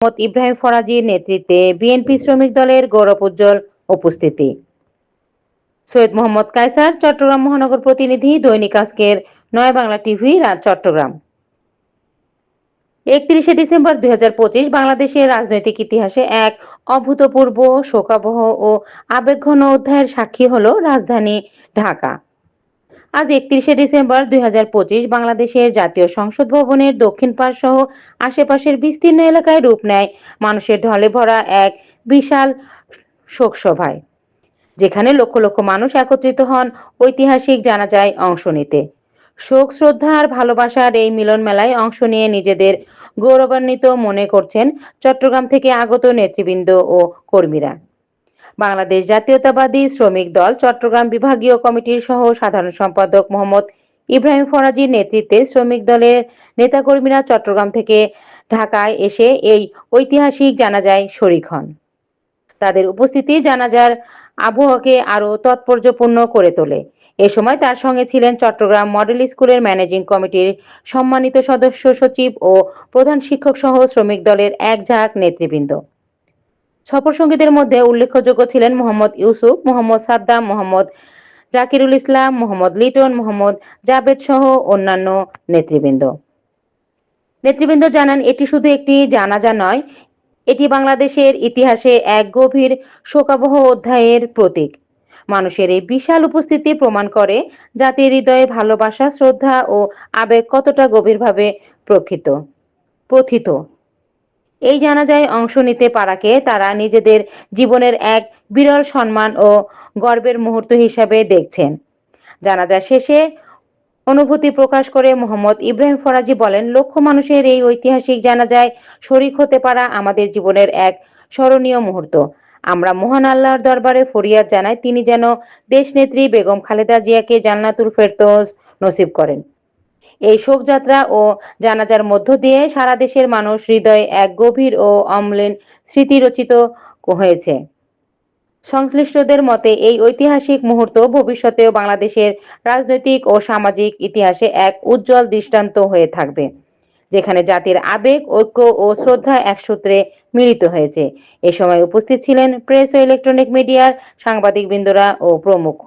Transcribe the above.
মোহাম্মদ ইব্রাহিম ফরাজির নেতৃত্বে বিএনপি শ্রমিক দলের গৌরব উজ্জ্বল উপস্থিতি। সৈয়দ মোহাম্মদ কায়সার চট্টগ্রাম মহানগর প্রতিনিধি দৈনিক আজকের নয় বাংলা টিভি, রাত চট্টগ্রাম। একত্রিশে ডিসেম্বর দুই হাজার পঁচিশ বাংলাদেশের রাজনৈতিক ইতিহাসে এক অভূতপূর্ব শোকাবহ ও আবেগঘন অধ্যায়ের সাক্ষী হল রাজধানী ঢাকা। আজ একত্রিশে ডিসেম্বর দুই হাজার পঁচিশ বাংলাদেশের জাতীয় সংসদ ভবনের দক্ষিণ পাশ সহ আশেপাশের বিস্তীর্ণ এলাকায় রূপ নেয় মানুষের ঢলে ভরা এক বিশাল শোকসভায়, যেখানে লক্ষ লক্ষ মানুষ একত্রিত হন ঐতিহাসিক জানাজায় অংশ নিতে। শোক, শ্রদ্ধা আর ভালোবাসার এই মিলন মেলায় অংশ নিয়ে নিজেদের গৌরবান্বিত মনে করছেন চট্টগ্রাম থেকে আগত নেতৃবৃন্দ ও কর্মীরা। বাংলাদেশ জাতীয়তাবাদী শ্রমিক দল চট্টগ্রাম বিভাগীয় কমিটির সহ সাধারণ সম্পাদক মোহাম্মদ ইব্রাহিম ফরাজির নেতৃত্বে শ্রমিক দলের নেতাকর্মীরা চট্টগ্রাম থেকে ঢাকায় এসে এই ঐতিহাসিক জানাজায় শরিক হন। তাদের উপস্থিতি জানাজার আবহাওয়াকে আরও তাৎপর্যপূর্ণ করে তোলে। এ সময় তার সঙ্গে ছিলেন চট্টগ্রাম মডেল স্কুলের ম্যানেজিং কমিটির সম্মানিত সদস্য সচিব ও প্রধান শিক্ষক সহ শ্রমিক দলের এক ঝাঁক নেতৃবৃন্দ। সফর সঙ্গীদের মধ্যে উল্লেখযোগ্য ছিলেন মোহাম্মদ ইউসুফ, মোহাম্মদ সাদ্দাম, মোহাম্মদ জাকিরুল ইসলাম, মোহাম্মদ লিটন, মোহাম্মদ জাবেদ সহ অন্যান্য নেতৃবৃন্দ। নেতৃবৃন্দ জানান, এটি শুধু একটি জানাজা নয়, এটি বাংলাদেশের ইতিহাসে এক গভীর শোকাবহ অধ্যায়ের প্রতীক। মানুষের এই বিশাল উপস্থিতি প্রমাণ করে জাতির হৃদয়ে ভালোবাসা, শ্রদ্ধা ও আবেগ কতটা গভীরভাবে প্রকৃত প্রথিত এই জানাজায় অংশ নিতে পারাকে তারা নিজেদের জীবনের এক বিরল সম্মান ও গর্বের মুহূর্ত হিসাবে দেখছেন। জানাজা শেষে অনুভূতি প্রকাশ করে মোহাম্মদ ইব্রাহিম ফরাজি বলেন, লক্ষ মানুষের এই ঐতিহাসিক জানাজায় শরিক হতে পারা আমাদের জীবনের এক স্মরণীয় মুহূর্ত। আমরা মহান আল্লাহর দরবারে ফরিয়াদ জানাই, তিনি যেন দেশনেত্রী বেগম খালেদা জিয়াকে জান্নাতুল ফেরদৌস নসিব করেন। এই শোকযাত্রা ও জানাজার মধ্য দিয়ে সারা দেশের মানুষ হৃদয়ে এক গভীর ও অম্লিন স্মৃতি রচিত হয়েছে। সংশ্লিষ্টদের মতে, এই ঐতিহাসিক মুহূর্ত ভবিষ্যতেও বাংলাদেশের রাজনৈতিক ও সামাজিক ইতিহাসে এক উজ্জ্বল দৃষ্টান্ত হয়ে থাকবে, যেখানে জাতির আবেগ, ঐক্য ও শ্রদ্ধা এক সূত্রে মিলিত হয়েছে। এ সময় উপস্থিত ছিলেন প্রেস ও ইলেকট্রনিক মিডিয়ার সাংবাদিক সাংবাদিকবৃন্দরা ও প্রমুখ।